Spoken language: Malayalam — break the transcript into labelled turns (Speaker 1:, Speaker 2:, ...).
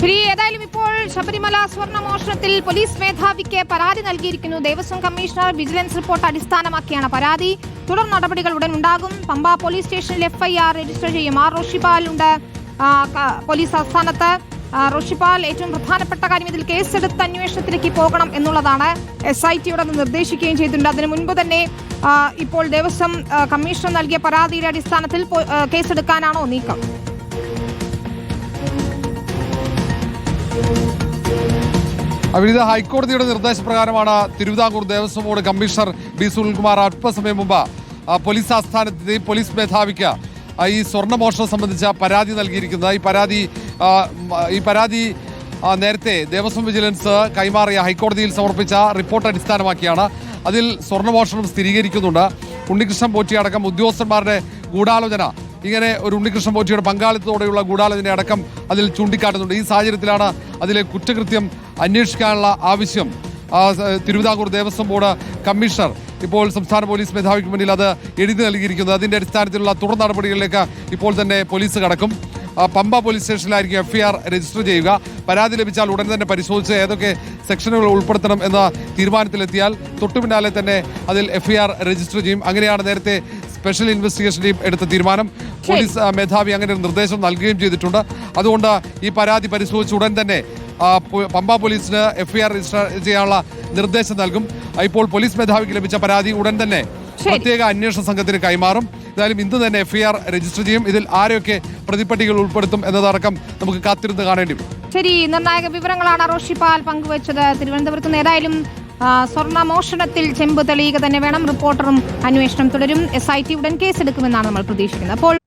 Speaker 1: ശരി ഏതായാലും ഇപ്പോൾ ശബരിമല സ്വർണ മോഷണത്തിൽ പോലീസ് മേധാവിക്ക് പരാതി നൽകിയിരിക്കുന്നു. ദേവസ്വം കമ്മീഷണർ വിജിലൻസ് റിപ്പോർട്ട് അടിസ്ഥാനമാക്കിയാണ് പരാതി. തുടർ നടപടികൾ ഉടൻ ഉണ്ടാകും. പമ്പ പോലീസ് സ്റ്റേഷനിൽ എഫ്ഐആർ രജിസ്റ്റർ ചെയ്യും. ആർ റോഷിപാൽ ഉണ്ട് പോലീസ് ആസ്ഥാനത്ത്. റോഷിപാൽ ഏറ്റവും പ്രധാനപ്പെട്ട കാര്യം ഇതിൽ കേസെടുത്ത് അന്വേഷണത്തിലേക്ക് പോകണം എന്നുള്ളതാണ് എസ് ഐ ടിയോട് നിർദ്ദേശിക്കുകയും ചെയ്തിട്ടുണ്ട്. അതിനു മുൻപ് തന്നെ ഇപ്പോൾ ദേവസ്വം കമ്മീഷണർ നൽകിയ പരാതിയുടെ അടിസ്ഥാനത്തിൽ കേസെടുക്കാനാണോ നീക്കം?
Speaker 2: അവിനിത ഹൈക്കോടതിയുടെ നിർദ്ദേശപ്രകാരമാണ് Thiruvithamkoor Devaswom board commissioner B Sunilkumar അല്പസമയം മുമ്പ് പോലീസ് ആസ്ഥാനത്ത് പോലീസ് മേധാവിക്ക് ഈ സ്വർണമോഷണം സംബന്ധിച്ച പരാതി നൽകിയിരിക്കുന്നത്. ഈ പരാതി ഈ പരാതി നേരത്തെ ദേവസ്വം വിജിലൻസ് കൈമാറിയ ഹൈക്കോടതിയിൽ സമർപ്പിച്ച റിപ്പോർട്ട് അടിസ്ഥാനമാക്കിയാണ് അതിൽ സ്വർണമോഷണം സ്ഥിരീകരിക്കുന്നുണ്ട്. ഉണ്ണികൃഷ്ണൻ പോറ്റി അടക്കം ഉദ്യോഗസ്ഥന്മാരുടെ ഗൂഢാലോചന ഇങ്ങനെ ഒരു ഉണ്ണികൃഷ്ണൻ പോറ്റിയുടെ പങ്കാളിത്തത്തോടെയുള്ള ഗൂഢാലോചന അടക്കം അതിൽ ചൂണ്ടിക്കാട്ടുന്നുണ്ട്. ഈ സാഹചര്യത്തിലാണ് അതിലെ കുറ്റകൃത്യം അന്വേഷിക്കാനുള്ള ആവശ്യം. തിരുവിതാംകൂർ ദേവസ്വം ബോർഡ് കമ്മീഷണർ ഇപ്പോൾ സംസ്ഥാന പോലീസ് മേധാവിക്ക് മുന്നിൽ അത് എഴുതി നൽകിയിരിക്കുന്നത് അതിന്റെ അടിസ്ഥാനത്തിലുള്ള തുടർ നടപടികളിലേക്ക് ഇപ്പോൾ തന്നെ പോലീസ് കടക്കും. പമ്പ പോലീസ് സ്റ്റേഷനിലായിരിക്കും എഫ്ഐആർ രജിസ്റ്റർ ചെയ്യുക. പരാതി ലഭിച്ചാൽ ഉടൻ തന്നെ പരിശോധിച്ച് ഏതൊക്കെ സെക്ഷനുകൾ ഉൾപ്പെടുത്തണം എന്ന തീരുമാനത്തിലെത്തിയാൽ തൊട്ടു പിന്നാലെ തന്നെ അതിൽ എഫ്ഐആർ രജിസ്റ്റർ ചെയ്യും. അങ്ങനെയാണ് നേരത്തെ സ്പെഷ്യൽ ഇൻവെസ്റ്റിഗേഷൻ ടീം എടുത്ത തീരുമാനം. പോലീസ് മേധാവി അങ്ങനെ ഒരു നിർദ്ദേശം നൽകുകയും ചെയ്തിട്ടുണ്ട്. അതുകൊണ്ട് ഈ പരാതി പരിശോധിച്ച് ഉടൻ തന്നെ പമ്പ പോലീസിന് എഫ്ഐആർ രജിസ്റ്റർ ചെയ്യാനുള്ള നിർദ്ദേശം നൽകും. ഇപ്പോൾ പോലീസ് മേധാവിക്ക് ലഭിച്ച പരാതി ഉടൻ തന്നെ പ്രത്യേക അന്വേഷണ സംഘത്തിന് കൈമാറും. എന്തായാലും ഇന്ന് തന്നെ എഫ്ഐആർ രജിസ്റ്റർ ചെയ്യും. ഇതിൽ ആരെയൊക്കെ പ്രതിപ്പട്ടികൾ ഉൾപ്പെടുത്തും എന്നതടക്കം നമുക്ക് കാത്തിരുന്ന് കാണേണ്ടി വരും.
Speaker 1: ശരി നിർണായക വിവരങ്ങളാണ് റോഷിപാൽ പങ്കുവച്ചത്. തിരുവനന്തപുരത്ത് നിന്ന് ഏതായാലും ആ, സ്വർണ മോഷണത്തിൽ ചെമ്പ് തെളിയുക തന്നെ വേണം. റിപ്പോർട്ടറും അന്വേഷണം തുടരും. എസ് ഐ ടി ഉടൻ കേസെടുക്കുമെന്നാണ് നമ്മൾ പ്രതീക്ഷിക്കുന്നത്. അപ്പോൾ